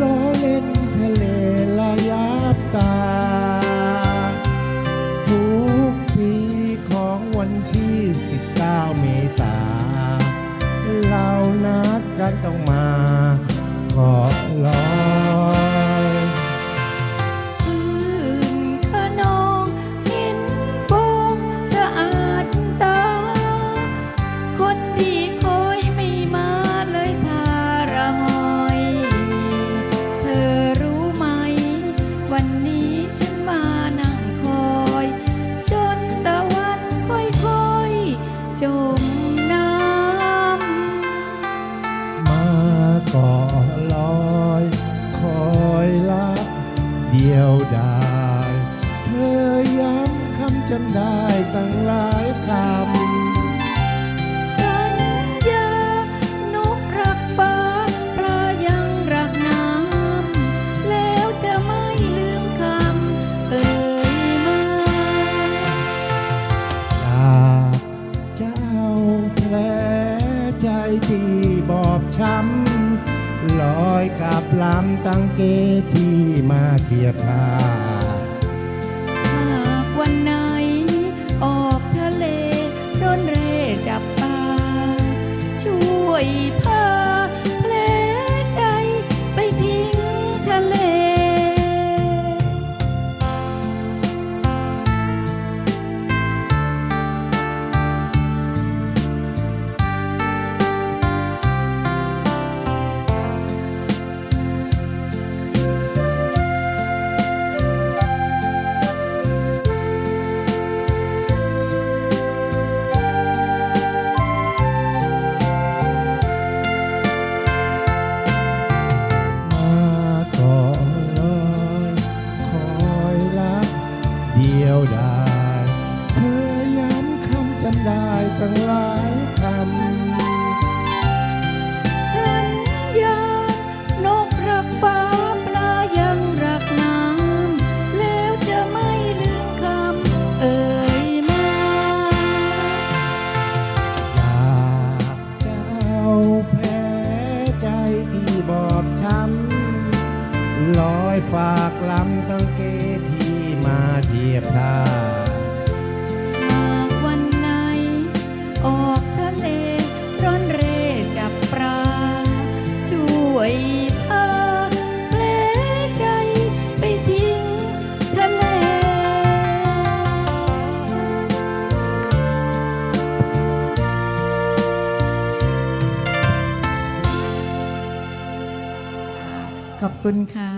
ล้อเล่นทะเลลายับตา ทุกปีของวันที่สิบเก้าเมษาเรานัดกันต้องมาเกาะล้อ จมน้ำ มาก่อลอยคอยละเดียวดาย เธอย้ำคำจำได้ บอบช้ำลอยกับลำตังเกที่มาเทียบท่าหากวันนั้น ยวดายเธอย้ำคำจำได้ตั้งหลายคำสัญญานกรักฟ้าปลายังรักน้ำแล้วจะไม่ลืมคำเอ่ยมาจากเจ้าแพ้ใจที่บอบช้ำลอยฝากลำตั้งเกที่มา เทียบท่าหากวันไหน ออกทะเลร่อนเร่จับปลา ช่วยพาแผลใจไปทิ้งทะเล ขอบคุณค่ะ